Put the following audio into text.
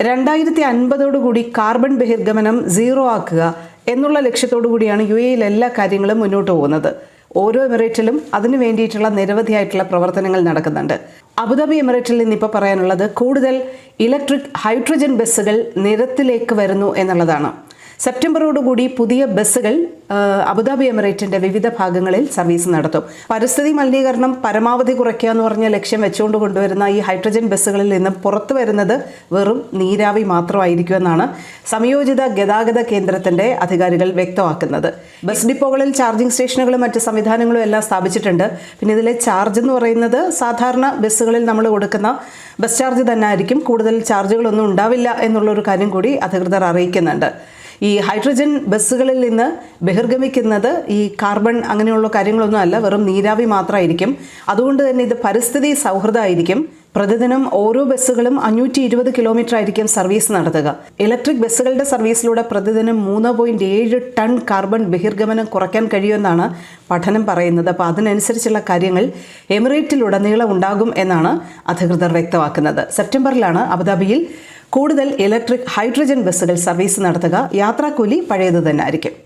രണ്ടായിരത്തി അൻപതോടുകൂടി carbon ബഹിർഗമനം zero ആക്കുക എന്നുള്ള ലക്ഷ്യത്തോടു കൂടിയാണ് യു എയിൽ എല്ലാ കാര്യങ്ങളും മുന്നോട്ട് പോകുന്നത്. ഓരോ എമിറേറ്റിലും അതിനു വേണ്ടിയിട്ടുള്ള നിരവധിയായിട്ടുള്ള പ്രവർത്തനങ്ങൾ നടക്കുന്നുണ്ട്. അബുദാബി എമിറേറ്റിൽ നിന്ന് ഇപ്പോൾ പറയാനുള്ളത് കൂടുതൽ ഇലക്ട്രിക് ഹൈഡ്രജൻ ബസ്സുകൾ നിരത്തിലേക്ക് വരുന്നു എന്നുള്ളതാണ്. സെപ്റ്റംബറോടുകൂടി പുതിയ ബസ്സുകൾ അബുദാബി എമിറേറ്റിന്റെ വിവിധ ഭാഗങ്ങളിൽ സർവീസ് നടത്തും. പരിസ്ഥിതി മലിനീകരണം പരമാവധി കുറയ്ക്കുക എന്ന് പറഞ്ഞ ലക്ഷ്യം വെച്ചുകൊണ്ട് കൊണ്ടുവരുന്ന ഈ ഹൈഡ്രജൻ ബസ്സുകളിൽ നിന്ന് പുറത്തു വരുന്നത് വെറും നീരാവി മാത്രമായിരിക്കുമെന്നാണ് സംയോജിത ഗതാഗത കേന്ദ്രത്തിന്റെ അധികാരികൾ വ്യക്തമാക്കുന്നത്. ബസ് ഡിപ്പോകളിൽ ചാർജിംഗ് സ്റ്റേഷനുകളും മറ്റ് സംവിധാനങ്ങളും എല്ലാം സ്ഥാപിച്ചിട്ടുണ്ട്. പിന്നെ ഇതിലെ ചാർജ് എന്ന് പറയുന്നത് സാധാരണ ബസ്സുകളിൽ നമ്മൾ കൊടുക്കുന്ന ബസ് ചാർജ് തന്നെ ആയിരിക്കും കൂടുതൽ ചാർജുകളൊന്നും ഉണ്ടാവില്ല എന്നുള്ളൊരു കാര്യം കൂടി അധികൃതർ അറിയിക്കുന്നുണ്ട്. ഈ ഹൈഡ്രജൻ ബസ്സുകളിൽ നിന്ന് ബഹിർഗമിക്കുന്നത് ഈ കാർബൺ അങ്ങനെയുള്ള കാര്യങ്ങളൊന്നും അല്ല വെറും നീരാവി മാത്രമായിരിക്കും അതുകൊണ്ട് തന്നെ ഇത് പരിസ്ഥിതി സൗഹൃദമായിരിക്കും. പ്രതിദിനം ഓരോ ബസ്സുകളും അഞ്ഞൂറ്റി ഇരുപത് കിലോമീറ്റർ ആയിരിക്കും സർവീസ് നടത്തുക. ഇലക്ട്രിക് ബസ്സുകളുടെ സർവീസിലൂടെ പ്രതിദിനം മൂന്ന് പോയിന്റ് ഏഴ് ടൺ കാർബൺ ബഹിർഗമനം കുറയ്ക്കാൻ കഴിയുമെന്നാണ് പഠനം പറയുന്നത്. അപ്പോൾ അതിനനുസരിച്ചുള്ള കാര്യങ്ങൾ എമിറേറ്റിലുടനീളം ഉണ്ടാകും എന്നാണ് അധികൃതർ വ്യക്തമാക്കുന്നത്. സെപ്റ്റംബറിലാണ് അബുദാബിയിൽ കൂടുതൽ ഇലക്ട്രിക് ഹൈഡ്രജൻ ബസ്സുകൾ സർവീസ് നടത്തുക. യാത്രാക്കൂലി പഴയത് തന്നെ ആയിരിക്കും.